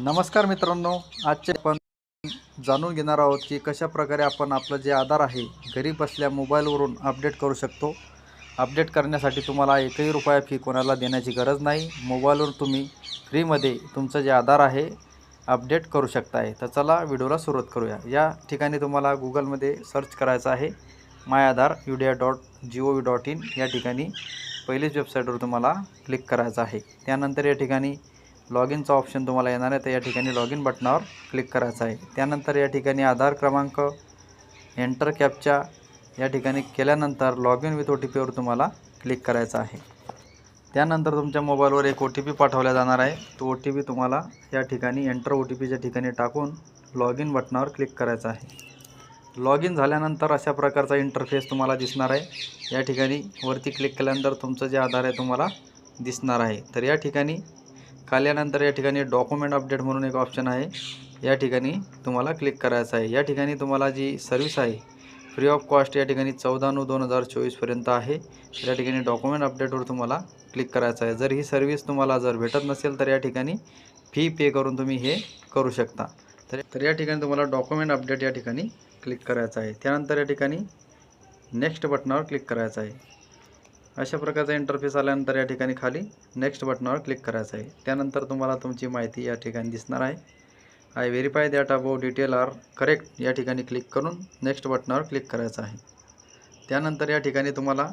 नमस्कार मित्रांनो आजचे आपण जाणून घेणार आहोत की कशा प्रकारे आपण आपलं जे आधार आहे घरी बसल्या मोबाईलवरून अपडेट करू शकतो. अपडेट करण्यासाठी तुम्हाला एकही रुपया फी कोणाला देण्याची गरज नाही. मोबाईलवर तुम्ही फ्रीमध्ये तुमचं जे आधार आहे अपडेट करू शकताय. तर चला व्हिडिओला सुरुवात करूया. या ठिकाणी तुम्हाला गुगलमध्ये सर्च करायचं आहे my Aadhaar UIDAI dot G O V dot in. या ठिकाणी पहिलीच वेबसाईटवर तुम्हाला क्लिक करायचं आहे. त्यानंतर या ठिकाणी लॉग इनचा ऑप्शन तुम्हाला येणार आहे तर या ठिकाणी लॉग इन बटनावर क्लिक करायचं आहे. त्यानंतर या ठिकाणी आधार क्रमांक एंटर कॅपच्या या ठिकाणी केल्यानंतर log in with O T पीवर तुम्हाला क्लिक करायचं आहे. त्यानंतर तुमच्या मोबाईलवर एक ओ टी पी पाठवला जाणार आहे. तो ओ टी पी तुम्हाला या ठिकाणी एंटर ओ टी पीच्या ठिकाणी टाकून लॉग इन बटनावर क्लिक करायचं आहे. लॉग इन झाल्यानंतर अशा प्रकारचा इंटरफेस तुम्हाला दिसणार आहे. या ठिकाणी वरती क्लिक केल्यानंतर तुमचं जे आधार आहे तुम्हाला दिसणार आहे. तर या ठिकाणी खाली या ठिकाणी डॉक्युमेंट अपडेट म्हणून एक ऑप्शन आहे. या ठिकाणी तुम्हाला क्लिक करायचं आहे. या ठिकाणी तुम्हाला जी सर्विस आहे फ्री ऑफ कॉस्ट या ठिकाणी चौदा नऊ दोन हजार चोवीसपर्यंत आहे. या ठिकाणी डॉक्युमेंट अपडेटवर तुम्हाला क्लिक करायचं आहे. जर ही सर्विस तुम्हाला जर भेटत नसेल तर या ठिकाणी फी पे करून तुम्ही हे करू शकता. तर तर या ठिकाणी तुम्हाला डॉक्युमेंट अपडेट या ठिकाणी क्लिक करायचं आहे. त्यानंतर या ठिकाणी नेक्स्ट बटनावर क्लिक करायचं आहे. अशा प्रकारचा इंटरफेस आल्यानंतर या ठिकाणी खाली नेक्स्ट बटनावर क्लिक करायचं आहे. त्यानंतर तुम्हाला तुमची माहिती या ठिकाणी दिसणार आहे. I verify that above detail are correct या ठिकाणी क्लिक करून नेक्स्ट बटनावर क्लिक करायचं आहे. त्यानंतर या ठिकाणी तुम्हाला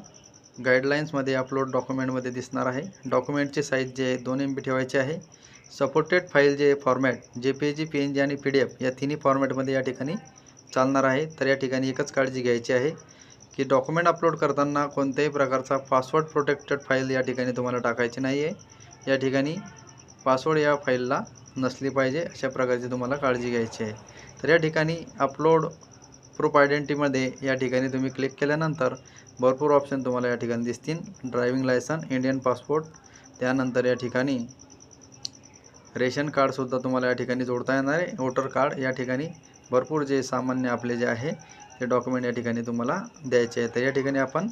गाईडलाईन्समध्ये अपलोड डॉक्युमेंटमध्ये दिसणार आहे. डॉक्युमेंटची साईज जे आहे दोन एम बी ठेवायची आहे. सपोर्टेड फाईल जे format J P G P N G आणि पी डी एफ या तिन्ही फॉर्मॅटमध्ये या ठिकाणी चालणार आहे. तर या ठिकाणी एकच काळजी घ्यायची आहे. की डॉक्युमेंट अपलोड करताना कोणत्याही प्रकारचा पासवर्ड प्रोटेक्टेड फाईल या ठिकाणी तुम्हाला टाकायची नाही आहे या ठिकाणी पासवर्ड या फाईलला नसली पाहिजे अशा प्रकारची तुम्हाला काळजी घ्यायची आहे. तर या ठिकाणी अपलोड प्रूफ आयडेंटिटीमध्ये या ठिकाणी तुम्ही क्लिक केल्यानंतर भरपूर ऑप्शन तुम्हाला या ठिकाणी दिसतील. ड्रायविंग लायसन इंडियन पासपोर्ट त्यानंतर या ठिकाणी रेशन कार्डसुद्धा तुम्हाला या ठिकाणी जोडता येणार आहे. वोटर कार्ड या ठिकाणी भरपूर जे सामान्य आपले जे आहे ते डॉक्युमेंट या ठिकाणी तुम्हाला द्यायचे आहे. तर या ठिकाणी आपण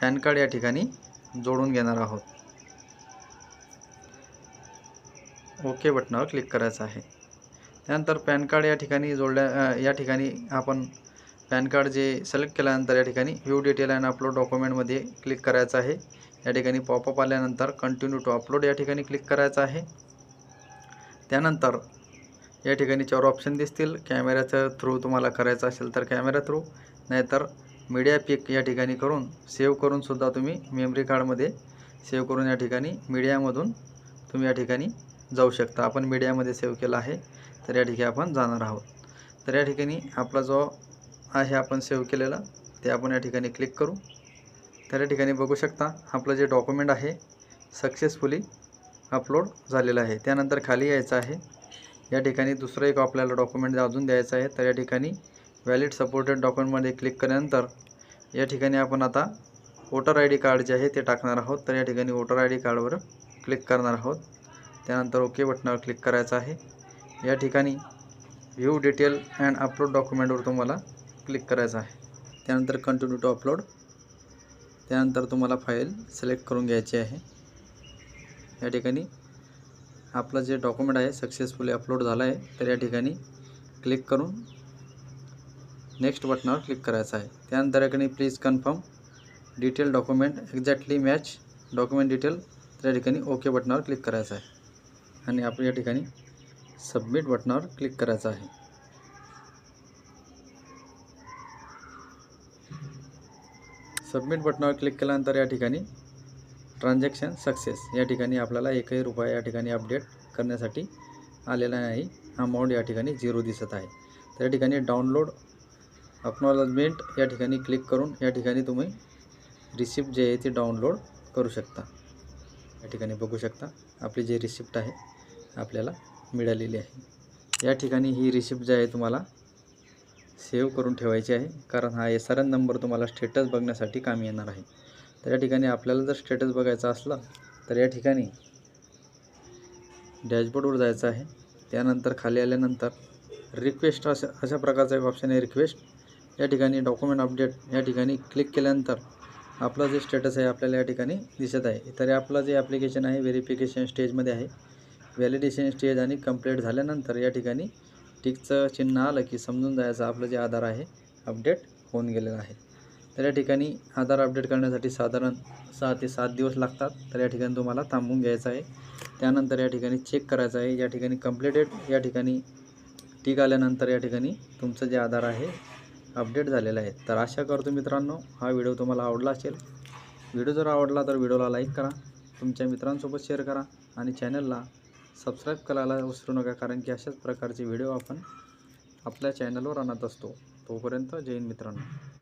पॅन कार्ड या ठिकाणी जोडून घेणार आहोत. ओके बटनावर क्लिक करायचं आहे. त्यानंतर पॅन कार्ड या ठिकाणी जोडल्या या ठिकाणी आपण पॅन कार्ड जे सिलेक्ट केल्यानंतर या ठिकाणी व्ह्यू डिटेल अँड अपलोड डॉक्युमेंटमध्ये क्लिक करायचं आहे. या ठिकाणी पॉपअप आल्यानंतर कंटिन्यू टू अपलोड या ठिकाणी क्लिक करायचं आहे. त्यानंतर या ठिकाणी चार ऑप्शन दिसतील. कॅमेऱ्याच्या थ्रू तुम्हाला करायचं असेल तर कॅमेरा थ्रू नाहीतर मीडिया पिक या ठिकाणी करून सेव्ह करूनसुद्धा तुम्ही मेमरी कार्डमध्ये सेव्ह करून या ठिकाणी मीडियामधून तुम्ही या ठिकाणी जाऊ शकता. आपण मीडियामध्ये सेव्ह केला आहे तर या ठिकाणी आपण जाणार आहोत. तर या ठिकाणी आपला जो आहे आपण सेव्ह केलेला ते आपण या ठिकाणी क्लिक करू. तर या ठिकाणी बघू शकता आपलं जे डॉक्युमेंट आहे सक्सेसफुली अपलोड झालेलं आहे. त्यानंतर खाली यायचं आहे. या ठिकाणी दुसरं एक आपल्याला डॉक्युमेंट अजून द्यायचं आहे. तर या ठिकाणी व्हॅलिड सपोर्टेड डॉक्युमेंटमध्ये क्लिक केल्यानंतर या ठिकाणी आपण आता वोटर आय डी कार्ड जे आहे ते टाकणार आहोत. तर या ठिकाणी वोटर आय डी कार्डवर क्लिक करणार आहोत. त्यानंतर ओके बटनावर क्लिक करायचं आहे. या ठिकाणी व्ह्यू डिटेल अँड अपलोड डॉक्युमेंटवर तुम्हाला क्लिक करायचं आहे. त्यानंतर कंटिन्यू टू अपलोड त्यानंतर तुम्हाला फाईल सिलेक्ट करून घ्यायची आहे. या ठिकाणी आपलं जे डॉक्युमेंट आहे सक्सेसफुली अपलोड झालं आहे तर या ठिकाणी क्लिक करून नेक्स्ट बटनावर क्लिक करायचं आहे. त्यानंतर या ठिकाणी please confirm detail document exactly match document detail तर या ठिकाणी ओके बटनावर क्लिक करायचं आहे. आणि आपण या ठिकाणी सबमिट बटनावर क्लिक करायचं आहे. सबमिट बटनावर क्लिक केल्यानंतर या ठिकाणी ट्रान्झॅक्शन सक्सेस या ठिकाणी आपल्याला एकही रुपया या ठिकाणी अपडेट करण्यासाठी आलेला नाही. अमाऊंट या ठिकाणी झिरो दिसत आहे. तर या ठिकाणी डाउनलोड अक्नॉलजमेंट या ठिकाणी क्लिक करून या ठिकाणी तुम्ही रिसिप्ट जे आहे ते डाउनलोड करू शकता. या ठिकाणी बघू शकता आपली जी रिसिप्ट आहे आपल्याला मिळालेली आहे. या ठिकाणी ही रिसिप्ट जी आहे तुम्हाला सेव्ह करून ठेवायची आहे. कारण हा एस आर एन नंबर तुम्हाला स्टेटस बघण्यासाठी कामी येणार आहे. तर या ठिकाणी आपल्याला जर स्टेटस बघायचा असला तर या ठिकाणी डॅशबोर्डवर जायचं आहे. त्यानंतर खाली आल्यानंतर रिक्वेस्ट अशा अशा प्रकारचा एक ऑप्शन आहे रिक्वेस्ट या ठिकाणी डॉक्युमेंट अपडेट या ठिकाणी क्लिक केल्यानंतर आपलं जे स्टेटस आहे आपल्याला या ठिकाणी दिसत आहे. तर आपलं जे ॲप्लिकेशन आहे व्हेरिफिकेशन स्टेजमध्ये आहे. व्हॅलिडेशन स्टेज आणि कंप्लीट झाल्यानंतर या ठिकाणी टिकचं चिन्ह आलं की समजून जायचं आपलं जे आधार आहे अपडेट होऊन गेलेलं आहे. तर या ठिकाणी आधार अपडेट करण्यासाठी साधारण सहा ते सात दिवस लागतात. तर या ठिकाणी तुम्हाला थांबून घ्यायचं आहे. त्यानंतर या ठिकाणी चेक करायचं आहे. या ठिकाणी कम्प्लिटेड या ठिकाणी टीक आल्यानंतर या ठिकाणी तुमचं जे आधार आहे अपडेट झालेलं आहे. तर आशा करतो मित्रांनो हा व्हिडिओ तुम्हाला आवडला असेल. व्हिडिओ जर आवडला तर व्हिडिओला लाईक करा. तुमच्या मित्रांसोबत शेअर करा. आणि चॅनलला सबस्क्राईब करायला विसरू नका कारण की अशाच प्रकारचे व्हिडिओ आपण आपल्या चॅनलवर आणत असतो. तोपर्यंत जैन मित्रांनो.